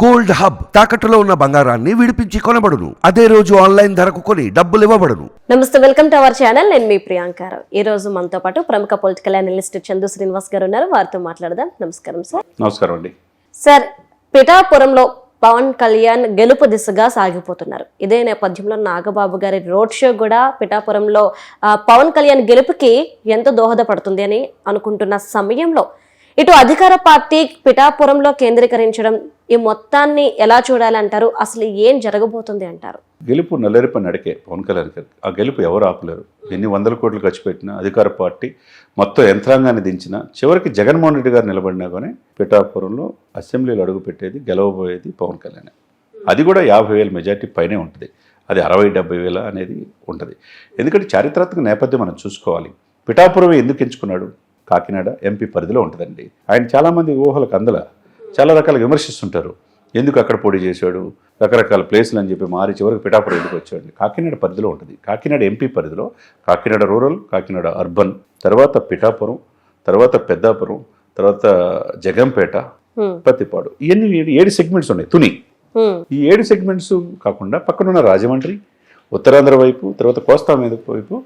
Gold hub తాకట్టులో ఉన్న బంగారాన్ని విడిపించి కొనబడును. అదే రోజు ఆన్లైన్ ధరకు కొని డబ్బులు ఇవ్వబడును. నమస్తే వెల్కమ్ టు అవర్ ఛానల్. నేను మీ ప్రియాంకారావు ఈ రోజు మనతో పాటు ప్రముఖ పొలిటికల్ అనలిస్ట్ చందు శ్రీనివాస్ గారు ఉన్నారు. వారితో మాట్లాడదాం. నమస్కారం సార్. నమస్కారం అండి. సార్ పిఠాపురంలో పవన్ కళ్యాణ్ గెలుపు దిశగా సాగిపోతున్నారు. ఇదే నేపథ్యంలో నాగబాబు గారి రోడ్ షో కూడా పిఠాపురంలో పవన్ కళ్యాణ్ గెలుపుకి ఎంత దోహదపడుతుంది అని అనుకుంటున్న సమయంలో ఇటు అధికార పార్టీ పిఠాపురంలో కేంద్రీకరించడం ఈ మొత్తాన్ని ఎలా చూడాలంటారు అసలు ఏం జరగబోతుంది అంటారు? గెలుపు నల్లరిపై నడికే పవన్ కళ్యాణ్ గారికి ఆ గెలుపు ఎవరు ఆపలేరు? ఎన్ని వందల కోట్లు ఖర్చు పెట్టినా అధికార పార్టీ మొత్తం యంత్రాంగాన్ని దించినా చివరికి జగన్మోహన్ రెడ్డి గారు నిలబడినా కానీ పిఠాపురంలో అసెంబ్లీలో అడుగు పెట్టేది గెలవబోయేది పవన్ కళ్యాణ్. అది కూడా యాభై వేల మెజార్టీ పైనే ఉంటుంది. అది అరవై డెబ్బై వేల అనేది ఉంటుంది. ఎందుకంటే చారిత్రాత్మక నేపథ్యం మనం చూసుకోవాలి. పిఠాపురం ఎందుకు ఎంచుకున్నాడు? కాకినాడ ఎంపీ పరిధిలో ఉంటుందండి. ఆయన చాలామంది ఊహలకు అందల చాలా రకాల విమర్శిస్తుంటారు. ఎందుకు అక్కడ పోటీ చేశాడు? రకరకాల ప్లేసులు అని చెప్పి మారి చివరికి పిఠాపురం ఎందుకు వచ్చాడు? కాకినాడ పరిధిలో ఉంటుంది. కాకినాడ ఎంపీ పరిధిలో కాకినాడ రూరల్ కాకినాడ అర్బన్ తర్వాత పిఠాపురం తర్వాత పెద్దాపురం తర్వాత జగంపేట. పత్తిపాడు. ఇవన్నీ ఏడు- సెగ్మెంట్స్ ఉన్నాయి. తుని. ఈ ఏడు సెగ్మెంట్స్ కాకుండా పక్కనున్న రాజమండ్రి ఉత్తరాంధ్ర వైపు తర్వాత కోస్తా మీద వైపు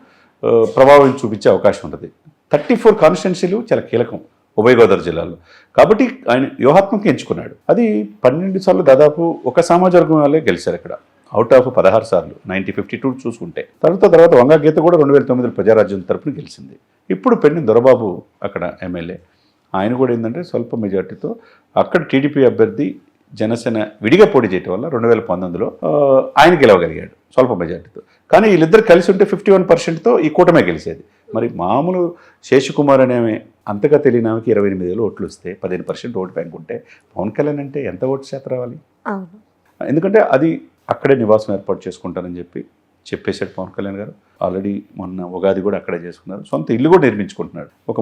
ప్రభావం చూపించే అవకాశం ఉంటుంది. థర్టీ ఫోర్ కాన్స్టిట్యున్సీలు చాలా కీలకం ఉభయ గోదావరి జిల్లాలో. కాబట్టి ఆయన వ్యూహాత్మకంగా ఎంచుకున్నాడు. అది పన్నెండు సార్లు దాదాపు ఒక సామాజిక వర్గం వాళ్ళే గెలిచారు ఇక్కడ. అవుట్ ఆఫ్ పదహారు సార్లు నైన్టీ ఫిఫ్టీ టూ చూసుకుంటే. తర్వాత తర్వాత వంగా గీత కూడా రెండు వేల తొమ్మిదిలో ప్రజారాజ్యం తరపున గెలిచింది. ఇప్పుడు పెన్ని దొరబాబు అక్కడ ఎమ్మెల్యే. ఆయన కూడా ఏంటంటే స్వల్ప మెజార్టీతో అక్కడ టీడీపీ అభ్యర్థి జనసేన విడిగా పోటీ చేయటం వల్ల రెండు వేల పంతొమ్మిదిలో ఆయన గెలవగలిగాడు స్వల్ప మెజార్టీతో కానీ వీళ్ళిద్దరు కలిసి ఉంటే ఫిఫ్టీ వన్ పర్సెంట్తో ఈ కూటమే గెలిచేది. మరి మామూలు శేషకుమార్ అనే ఆమె అంతగా తెలియని ఆమెకి ఇరవై ఎనిమిది వేలు ఓట్లు వస్తే పదిహేను పర్సెంట్ ఓటు బ్యాంక్ ఉంటే పవన్ కళ్యాణ్ అంటే ఎంత ఓటు శాతం రావాలి? ఎందుకంటే అది అక్కడే నివాసం ఏర్పాటు చేసుకుంటానని చెప్పి చెప్పేశాడు పవన్ కళ్యాణ్ గారు. ఆల్రెడీ మొన్న ఉగాది కూడా అక్కడే చేసుకున్నారు. సొంత ఇల్లు కూడా నిర్మించుకుంటున్నాడు. ఒక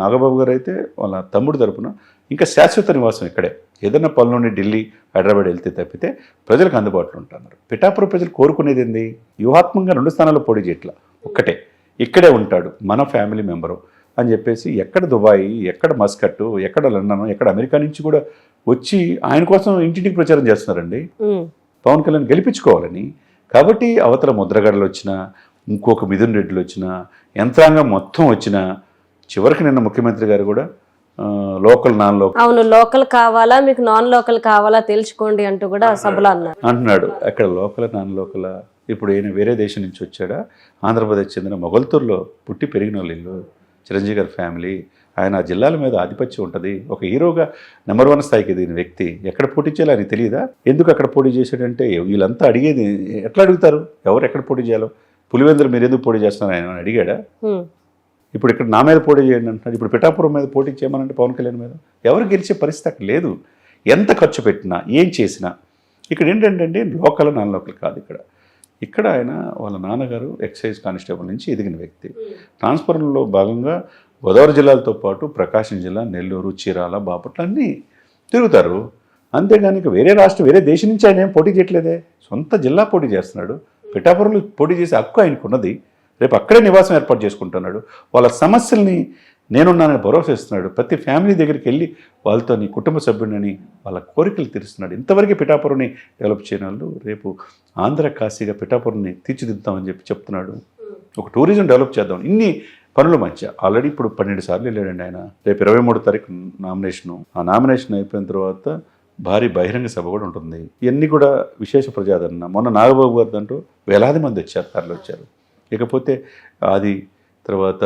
నాగబాబు గారు అయితే వాళ్ళ తమ్ముడు తరపున ఇంకా శాశ్వత నివాసం ఇక్కడే. ఏదైనా పనులని ఢిల్లీ హైదరాబాద్ వెళ్తే తప్పితే ప్రజలకు అందుబాటులో ఉంటున్నారు పిఠాపురం ప్రజలు కోరుకునేది ఏంది? వ్యూహాత్మకంగా రెండు స్థానాల్లో పోటీ చేయట్లా. ఒక్కటే. ఇక్కడే ఉంటాడు మన ఫ్యామిలీ మెంబరు అని చెప్పేసి ఎక్కడ దుబాయ్ ఎక్కడ మస్కట్ ఎక్కడ లండన్ ఎక్కడ అమెరికా నుంచి కూడా వచ్చి ఆయన కోసం ఇంటింటికి ప్రచారం చేస్తున్నారండి. పవన్ కళ్యాణ్ గెలిపించుకోవాలని. కాబట్టి అవతల ముద్రగడలు వచ్చినా ఇంకొక మిథున్ రెడ్డిలు వచ్చినా యంత్రాంగం మొత్తం వచ్చినా చివరికి నిన్న ముఖ్యమంత్రి గారు కూడా లోకల్ నాన్ లోకల్. అవును లోకల్ కావాలా మీకు నాన్ లోకల్ కావాలా తెలుసుకోండి అంటూ కూడా సభలో అన్నారు. అంటున్నాడు. అక్కడ లోకల్ నాన్ లోకల్ ఇప్పుడు ఈయన వేరే దేశం నుంచి వచ్చాడా? ఆంధ్రప్రదేశ్ చెందిన మొగల్తూరులో పుట్టి పెరిగిన వాళ్ళు చిరంజీవి గారి ఫ్యామిలీ ఆయన ఆ జిల్లాల మీద ఆధిపత్యం ఉంటుంది. ఒక హీరోగా నెంబర్ వన్ స్థాయికి ఎదిగిన వ్యక్తి ఎక్కడ పోటీ చేయాలో ఆయన తెలియదా ఎందుకు అక్కడ పోటీ చేశాడంటే వీళ్ళంతా అడిగేది ఎట్లా అడుగుతారు? ఎవరు ఎక్కడ పోటీ చేయాలో? పులివెందులు మీరు ఎందుకు పోటీ చేస్తున్నారు? ఆయన అడిగాడా. ఇప్పుడు ఇక్కడ నా మీద పోటీ చేయండి అంటున్నాడు. ఇప్పుడు పిఠాపురం మీద పోటీ చేయమనంటే పవన్ కళ్యాణ్ మీద. ఎవరు గెలిచే పరిస్థితి అక్కడ లేదు. ఎంత ఖర్చు పెట్టినా ఏం చేసినా. ఇక్కడ ఏంటంటే లోకల్ నాన్ లోకల్ కాదు ఇక్కడ. ఇక్కడ ఆయన వాళ్ళ నాన్నగారు ఎక్సైజ్ కానిస్టేబుల్ నుంచి ఎదిగిన వ్యక్తి. ట్రాన్స్ఫర్లో భాగంగా గోదావరి జిల్లాలతో పాటు ప్రకాశం జిల్లా నెల్లూరు చీరాల బాపట్ల అన్నీ తిరుగుతారు. అంతేగాని ఇక వేరే రాష్ట్రం వేరే దేశం నుంచి ఆయన ఏం పోటీ చేయట్లేదే? సొంత జిల్లా పోటీ చేస్తున్నాడు. పిఠాపురంలో పోటీ చేసే హక్కు ఆయనకు ఉన్నది రేపు అక్కడే నివాసం ఏర్పాటు చేసుకుంటున్నాడు. వాళ్ళ సమస్యల్ని నేనున్నానని భరోసా ఇస్తున్నాడు. ప్రతి ఫ్యామిలీ దగ్గరికి వెళ్ళి వాళ్ళతో నీ కుటుంబ సభ్యుడిని వాళ్ళ కోరికలు తీరుస్తున్నాడు. ఇంతవరకు పిఠాపురంని డెవలప్ చేయని వాళ్ళు రేపు ఆంధ్ర కాశీగా పిఠాపురంని తీర్చిదిద్దామని చెప్పి చెప్తున్నాడు. ఒక టూరిజం డెవలప్ చేద్దాం. ఇన్ని పనుల మధ్య ఆల్రెడీ ఇప్పుడు పన్నెండు సార్లు వెళ్ళాడండి ఆయన. రేపు ఇరవై మూడు తారీఖు నామినేషను. ఆ నామినేషన్ అయిపోయిన తర్వాత భారీ బహిరంగ సభ కూడా ఉంటుంది. ఇవన్నీ కూడా విశేష ప్రజాదరణ. మొన్న నాగబాబు గారు అంటూ వేలాది మంది వచ్చారు తరలి వచ్చారు. ఇకపోతే అది తర్వాత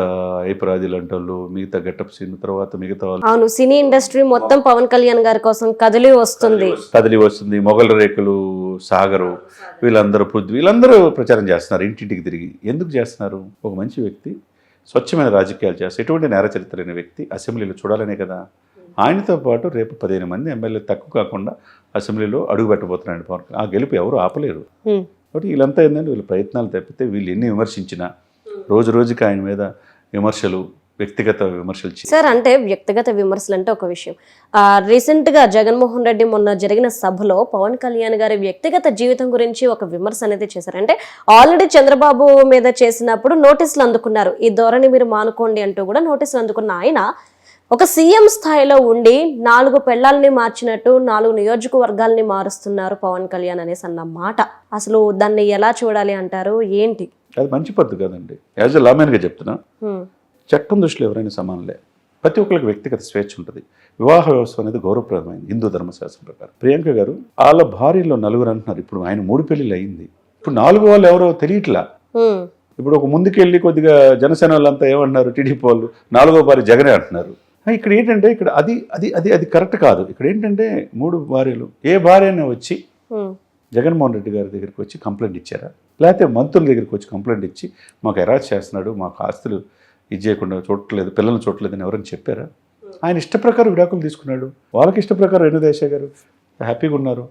ఏపరాది లాంటి వాళ్ళు మిగతా గెటప్ సీన్ తర్వాత మిగతా వాళ్ళు అవును సినీ ఇండస్ట్రీ మొత్తం పవన్ కళ్యాణ్ గారి కోసం కదిలి వస్తుంది. కదిలి వస్తుంది. మొగల రేకులు సాగరు వీళ్ళందరూ పృథ్వీ వీళ్ళందరూ ప్రచారం చేస్తున్నారు ఇంటింటికి తిరిగి. ఎందుకు చేస్తున్నారు? ఒక మంచి వ్యక్తి స్వచ్ఛమైన రాజకీయాలు చేస్తారు ఎటువంటి నేర చరిత్ర లేని వ్యక్తి అసెంబ్లీలో చూడాలనే కదా. ఆయనతో పాటు రేపు పదిహేను మంది ఎమ్మెల్యే తక్కువ కాకుండా అసెంబ్లీలో అడుగు పెట్టబోతున్నాడు పవన్. ఆ గెలుపు ఎవరు ఆపలేరు. కాబట్టి వీళ్ళంతా ఏంటంటే వీళ్ళ ప్రయత్నాలు తప్పితే వీళ్ళు ఎన్ని విమర్శించినా రోజు రోజుకి ఆయన మీద విమర్శలు వ్యక్తిగత విమర్శలు సార్ అంటే వ్యక్తిగత విమర్శలు అంటే ఒక విషయం. ఆ, రీసెంట్గా జగన్మోహన్ రెడ్డి మొన్న జరిగిన సభలో పవన్ కళ్యాణ్ గారి వ్యక్తిగత జీవితం గురించి ఒక విమర్శ అనేది చేశారు. అంటే ఆల్రెడీ చంద్రబాబు మీద చేసినప్పుడు నోటీసులు అందుకున్నారు. ఈ ధోరణి మీరు మానుకోండి అంటూ కూడా నోటీసులు అందుకున్న ఆయన ఒక సీఎం స్థాయిలో ఉండి నాలుగు పెళ్ళాల్ని మార్చినట్టు నాలుగు నియోజకవర్గాల్ని మారుస్తున్నారు పవన్ కళ్యాణ్ అనేసి అన్న మాట. అసలు దాన్ని ఎలా చూడాలి అంటారు? ఏంటి? అది మంచి పద్ధతి కదండి. యాజ్ ఎ లామెన్గా చెప్తున్నా. చట్టం దృష్టిలో ఎవరైనా సమానలే. ప్రతి ఒక్కరికి వ్యక్తిగత స్వేచ్ఛ ఉంటుంది. వివాహ వ్యవస్థ అనేది గౌరవప్రదమైంది హిందూ ధర్మశాస్త్రం ప్రకారం. ప్రియాంక గారు వాళ్ళ భార్యలో నలుగురు అంటున్నారు ఇప్పుడు ఆయన మూడు పెళ్ళిళ్ళు అయింది. ఇప్పుడు నాలుగు వాళ్ళు ఎవరో తెలియట్లా. ఇప్పుడు ఒక ముందుకెళ్ళి కొద్దిగా జనసేన వాళ్ళంతా ఏమంటున్నారు టీడీపీ వాళ్ళు నాలుగో భార్య జగనే అంటున్నారు. ఇక్కడ ఏంటంటే ఇక్కడ అది అది అది అది కరెక్ట్ కాదు. ఇక్కడ ఏంటంటే మూడు భార్యలు ఏ భార్య అయినా వచ్చి. జగన్మోహన్ రెడ్డి గారి దగ్గరికి వచ్చి కంప్లైంట్ ఇచ్చారా? లేకపోతే మంత్రుల దగ్గరికి వచ్చి కంప్లైంట్ ఇచ్చి మాకు ఎరాజ్ చేస్తున్నాడు మాకు ఆస్తులు ఇది చేయకుండా చూడట్లేదు పిల్లల్ని చూడట్లేదని ఎవరైనా చెప్పారా? ఆయన ఇష్ట ప్రకారం విడాకులు తీసుకున్నాడు. వాళ్ళకి ఇష్ట ప్రకారం రేణుదేశ గారు? హ్యాపీగా ఉన్నారు.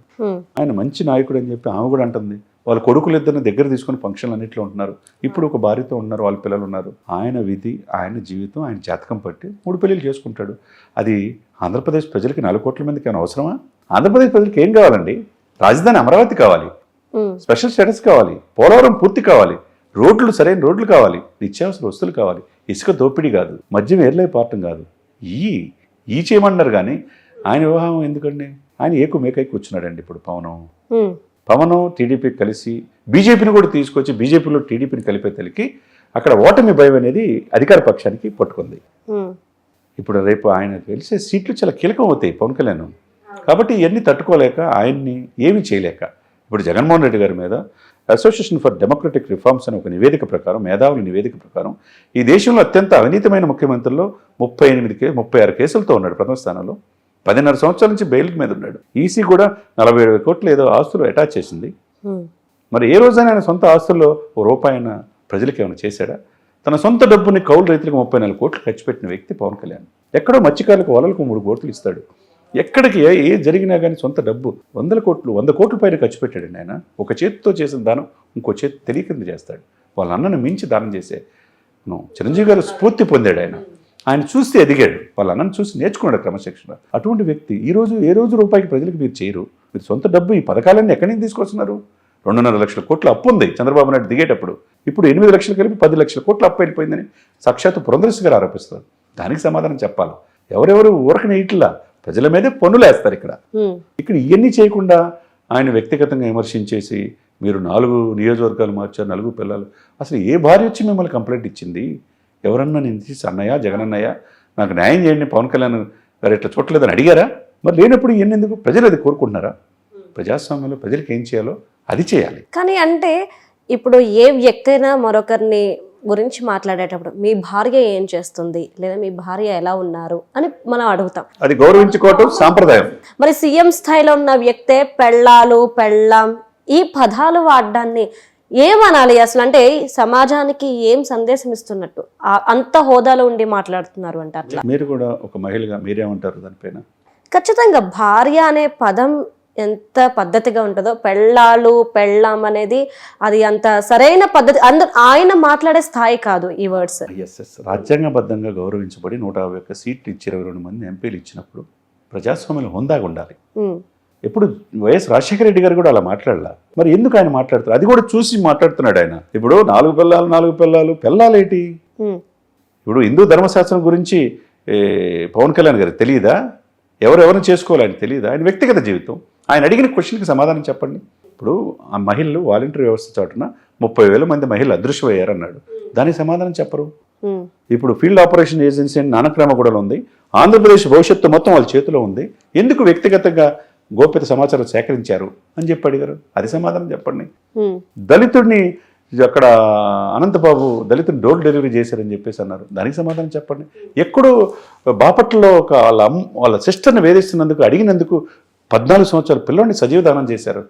ఆయన మంచి నాయకుడు అని చెప్పి ఆమె కూడా అంటుంది. వాళ్ళ కొడుకులు ఇద్దరిని దగ్గర తీసుకుని ఫంక్షన్లు అన్నింటిలో ఉంటున్నారు. ఇప్పుడు ఒక భార్యతో ఉన్నారు వాళ్ళ పిల్లలు ఉన్నారు. ఆయన విధి ఆయన జీవితం ఆయన జాతకం పట్టి మూడు పెళ్ళిళ్ళు చేసుకుంటాడు. అది ఆంధ్రప్రదేశ్ ప్రజలకి నాలుగు కోట్ల మందికి ఏమైనా అవసరమా? ఆంధ్రప్రదేశ్ ప్రజలకి ఏం కావాలండి? రాజధాని అమరావతి కావాలి. స్పెషల్ స్టేటస్ కావాలి. పోలవరం పూర్తి కావాలి. రోడ్లు సరైన రోడ్లు కావాలి. నిత్యావసర వస్తువులు కావాలి. ఇసుక దోపిడీ కాదు. మద్యం ఏర్లై పారటం కాదు. ఈ ఈ చేయమన్నారు కానీ ఆయన వివాహం ఎందుకండి? ఆయన ఏకు మేకై కూర్చున్నాడండి ఇప్పుడు పవనం? హ్మ్. పవనం టీడీపీ కలిసి బీజేపీని కూడా తీసుకొచ్చి బీజేపీలో టీడీపీని కలిపే తలికి అక్కడ ఓటమి భయం అనేది అధికార పక్షానికి పట్టుకుంది. హ్మ్. ఇప్పుడు రేపు ఆయన గెలిచే సీట్లు చాలా కీలకం అవుతాయి పవన్ కళ్యాణ్. కాబట్టి ఇవన్నీ తట్టుకోలేక ఆయన్ని ఏమీ చేయలేక ఇప్పుడు జగన్మోహన్ రెడ్డి గారి మీద అసోసియేషన్ ఫర్ డెమోక్రటిక్ రిఫార్మ్స్ అనే ఒక నివేదిక ప్రకారం మేధావుల నివేదిక ప్రకారం ఈ దేశంలో అత్యంత అవినీతమైన ముఖ్యమంత్రుల్లో ముప్పై ఎనిమిది కే ముప్పై ఆరు కేసులతో ఉన్నాడు ప్రథమ స్థానంలో. పదిన్నర సంవత్సరాల నుంచి బెయిల్ మీద ఉన్నాడు. ఈసీ కూడా నలభై ఏడు కోట్లు ఏదో ఆస్తులు అటాచ్ చేసింది. మరి ఏ రోజైనా ఆయన సొంత ఆస్తుల్లో ఓ రూపాయన ప్రజలకు ఏమైనా చేశాడా? తన సొంత డబ్బుని కౌలు రైతులకు ముప్పై నాలుగు కోట్లు ఖర్చు పెట్టిన వ్యక్తి పవన్ కళ్యాణ్. ఎక్కడో మత్స్యకారులకు వలలకు మూడు కోట్లు ఇస్తాడు. ఎక్కడికి ఏ జరిగినా కానీ సొంత డబ్బు. వందల కోట్లు వంద కోట్ల పైన ఖర్చు పెట్టాడండి ఆయన. ఒక చేతితో చేసిన దానం ఇంకో చేతి తెలియకుండా చేస్తాడు. వాళ్ళ అన్నను మించి దానం చేసే చిరంజీవి గారు స్ఫూర్తి పొందాడు ఆయన. ఆయన చూస్తే ఎదిగాడు. వాళ్ళ అన్నను చూసి నేర్చుకున్నాడు క్రమశిక్షణ. అటువంటి వ్యక్తి ఈరోజు ఏ రోజు రూపాయికి ప్రజలకు మీరు చేయరు. మీరు సొంత డబ్బు ఈ పథకాలన్నీ ఎక్కడి నుంచి తీసుకొస్తున్నారు? రెండున్నర లక్షల కోట్ల అప్పు ఉంది చంద్రబాబు నాయుడు దిగేటప్పుడు. ఇప్పుడు ఎనిమిది లక్షలు కలిపి పది లక్షల కోట్ల అప్పు వెళ్ళిపోయిందని సాక్షాత్తు పురంధరేశ్వరి గారు ఆరోపిస్తారు. దానికి సమాధానం చెప్పాలి. ఎవరెవరు ఊరకనే ఇట్లా ప్రజల మీదే పన్నులు వేస్తారు ఇక్కడ. ఇక్కడ ఇవన్నీ చేయకుండా ఆయన వ్యక్తిగతంగా విమర్శించేసి మీరు నాలుగు నియోజకవర్గాలు మార్చారు నలుగురు పిల్లలు. అసలు ఏ భార్య వచ్చి మిమ్మల్ని కంప్లైంట్ ఇచ్చింది? ఎవరన్నా నేను తీసి అన్నయ్య జగనన్నయ్య నాకు న్యాయం చేయండి పవన్ కళ్యాణ్ గారు ఇట్లా చూడలేదని అడిగారా? మరి లేనప్పుడు ఇవన్నీ ఎందుకు? ప్రజలు అది కోరుకుంటున్నారా? ప్రజాస్వామ్యంలో ప్రజలకు ఏం చేయాలో అది చేయాలి. కానీ అంటే ఇప్పుడు ఏ వ్యక్తి అయినా మరొకరిని గురించి మాట్లాడేటప్పుడు మీ భార్య ఏం చేస్తుంది? లేదా మీ భార్య ఎలా ఉన్నారు? అని మనం అడుగుతాం. అది గౌరవించుకోవటం సాంప్రదాయం. మరి సీఎం స్థాయిలో ఉన్న వ్యక్తే పెళ్ళాలు పెళ్ళాం ఈ పదాలు వాడడాన్ని ఏమనాలి అసలు? అంటే సమాజానికి ఏం సందేశం ఇస్తున్నట్టు? అంత హోదాలో ఉండి మాట్లాడుతున్నారు అంటే అట్లా మీరు కూడా ఒక మహిళగా మీరేమంటారు దానిపైన? ఖచ్చితంగా భార్య అనే పదం ఎంత పద్ధతిగా ఉంటుందో పెళ్ళాలు పెళ్ళాం అనేది అది అంత సరైన పద్ధతి అందు ఆయన మాట్లాడే స్థాయి కాదు ఈ వర్డ్స్. ఎస్ ఎస్ రాజ్యాంగబద్ధంగా గౌరవించబడి నూట యాభై ఒక్క సీట్లు ఇచ్చి ఇరవై రెండు మంది ఎంపీలు ఇచ్చినప్పుడు ప్రజాస్వామ్యంలో హుందాగా ఉండాలి. ఎప్పుడు వైఎస్ రాజశేఖర రెడ్డి గారు కూడా అలా మాట్లాడాల? మరి ఎందుకు ఆయన మాట్లాడుతారు? అది కూడా చూసి మాట్లాడుతున్నాడు ఆయన. ఇప్పుడు నాలుగు పిల్లలు నాలుగు పిల్లలు పిల్లలేటి ఇప్పుడు హిందూ ధర్మశాస్త్రం గురించి పవన్ కళ్యాణ్ గారికి తెలియదా? ఎవరెవరిని చేసుకోవాలి ఆయన తెలియదా? ఆయన వ్యక్తిగత జీవితం. ఆయన అడిగిన క్వశ్చన్కి సమాధానం చెప్పండి. ఇప్పుడు ఆ మహిళలు వాలంటీర్ వ్యవస్థ చాటున ముప్పై వేల మంది మహిళలు అదృశ్యమయ్యారన్నాడు. దానికి సమాధానం చెప్పరు. ఇప్పుడు ఫీల్డ్ ఆపరేషన్ ఏజెన్సీ అని నానక్రామగూడలో ఉంది. ఆంధ్రప్రదేశ్ భవిష్యత్తు మొత్తం వాళ్ళ చేతిలో ఉంది. ఎందుకు వ్యక్తిగతంగా గోప్యత సమాచారం సేకరించారు అని చెప్పి అడిగారు. అది సమాధానం చెప్పండి. దళితుడిని అక్కడ అనంతబాబు దళితుని డోర్ డెలివరీ చేశారని చెప్పేసి అన్నారు. దానికి సమాధానం చెప్పండి. ఎక్కడో బాపట్లలో ఒక వాళ్ళ వాళ్ళ సిస్టర్ని వేధిస్తున్నందుకు అడిగినందుకు పద్నాలుగు సంవత్సరాల పిల్లోడిని సజీవ దానం చేశారు.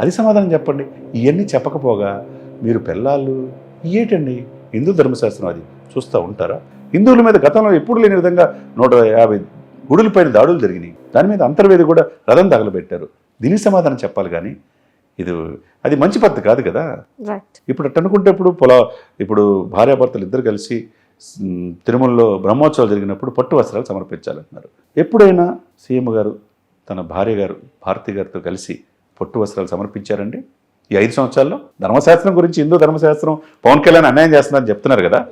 అది సమాధానం చెప్పండి. ఇవన్నీ చెప్పకపోగా మీరు పిల్లలు ఏంటండి హిందూ ధర్మశాస్త్రం అది చూస్తూ ఉంటారా? హిందువుల మీద గతంలో ఎప్పుడు లేని విధంగా నూట యాభై గుడులపైన దాడులు జరిగినాయి. దాని మీద అంతర్వేది కూడా రథం తగలబెట్టారు. దీనికి సమాధానం చెప్పాలి కానీ ఇది అది మంచి పద్ధతి కాదు కదా? ఇప్పుడు అట్ట అనుకుంటే ఇప్పుడు పొలా ఇప్పుడు భార్యాభర్తలు ఇద్దరు కలిసి తిరుమలలో బ్రహ్మోత్సవాలు జరిగినప్పుడు పట్టు వస్త్రాలు సమర్పించాలంటున్నారు. ఎప్పుడైనా సీఎం గారు తన భార్య గారు భారతి గారితో కలిసి పట్టు వస్త్రాలు సమర్పించారండి. ఈ ఐదు సంవత్సరాల్లో ధర్మశాస్త్రం గురించి హిందూ ధర్మశాస్త్రం పవన్ కళ్యాణ్ అన్యాయం చేస్తున్నారని చెప్తున్నారు కదా.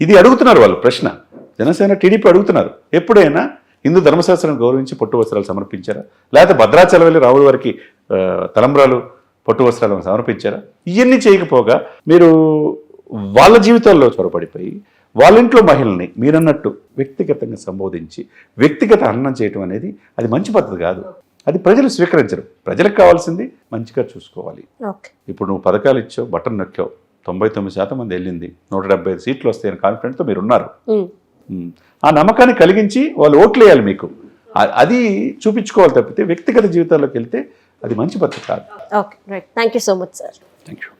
ఇది అడుగుతున్నారు వాళ్ళు ప్రశ్న. జనసేన టీడీపీ అడుగుతున్నారు. ఎప్పుడైనా హిందూ ధర్మశాస్త్రాన్ని గౌరవించి పొట్టు వస్త్రాలు సమర్పించారా? లేకపోతే భద్రాచలం వెళ్ళి రావుల వారికి తలంబ్రాలు పొట్టు వస్త్రాలను సమర్పించారా? ఇవన్నీ చేయకపోగా మీరు వాళ్ళ జీవితాల్లో చొరబడిపోయి వాళ్ళ ఇంట్లో మహిళల్ని మీరన్నట్టు వ్యక్తిగతంగా సంబోధించి వ్యక్తిగత హననం చేయటం అనేది అది మంచి పద్ధతి కాదు. అది ప్రజలు స్వీకరించరు. ప్రజలకు కావాల్సింది మంచిగా చూసుకోవాలి. ఓకే. ఇప్పుడు నువ్వు పథకాలు ఇచ్చావు బటన్ నొక్కావు. తొంభై తొమ్మిది శాతం మంది వెళ్ళింది. నూట డెబ్బై ఐదు సీట్లు వస్తాయని కాన్ఫిడెంట్తో మీరు ఉన్నారు. ఆ నమ్మకాన్ని కలిగించి వాళ్ళు ఓట్లు వేయాలి మీకు. అది చూపించుకోవాలి తప్పితే వ్యక్తిగత జీవితాల్లోకి వెళ్తే అది మంచి పద్ధతి కాదు. Okay right. Thank you so much sir. Thank you